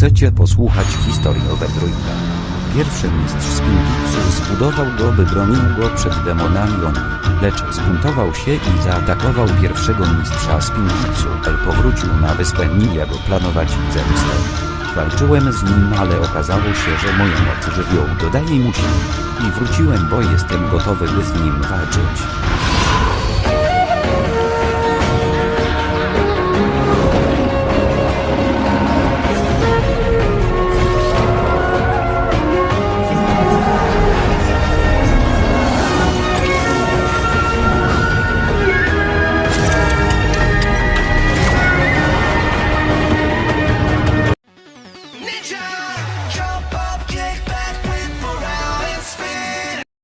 Chcecie posłuchać historii Overdruida? Pierwszy mistrz Spinjitzu zbudował go, by bronił go przed demonami Oni, lecz zbuntował się i zaatakował pierwszego mistrza Spinjitzu. El powrócił na wyspę Ni, aby planować zemstę. Walczyłem z nim, ale okazało się, że moja moc żywioł dodaje mu sił. I wróciłem, bo jestem gotowy, by z nim walczyć.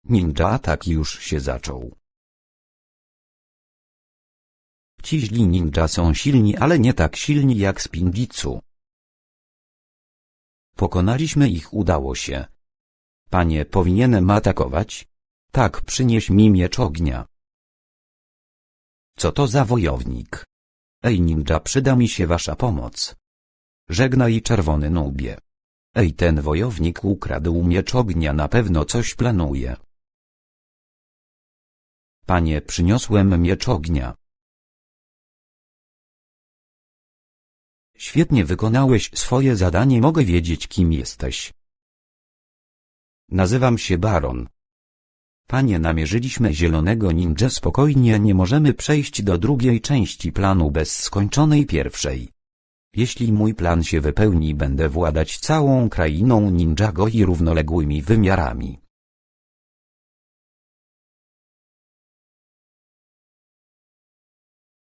Ninja atak już się zaczął. Ci źli ninja są silni, ale nie tak silni jak Spinjitzu. Pokonaliśmy ich, udało się. Panie, powinienem atakować? Tak, przynieś mi miecz ognia. Co to za wojownik? Ej ninja, przyda mi się wasza pomoc. Żegnaj czerwony nubie. Ej, ten wojownik ukradł miecz ognia, na pewno coś planuje. Panie, przyniosłem miecz ognia. Świetnie wykonałeś swoje zadanie, mogę wiedzieć kim jesteś. Nazywam się Baron. Panie, namierzyliśmy zielonego ninja spokojnie, nie możemy przejść do drugiej części planu bez skończonej pierwszej. Jeśli mój plan się wypełni, będę władać całą krainą Ninjago i równoległymi wymiarami.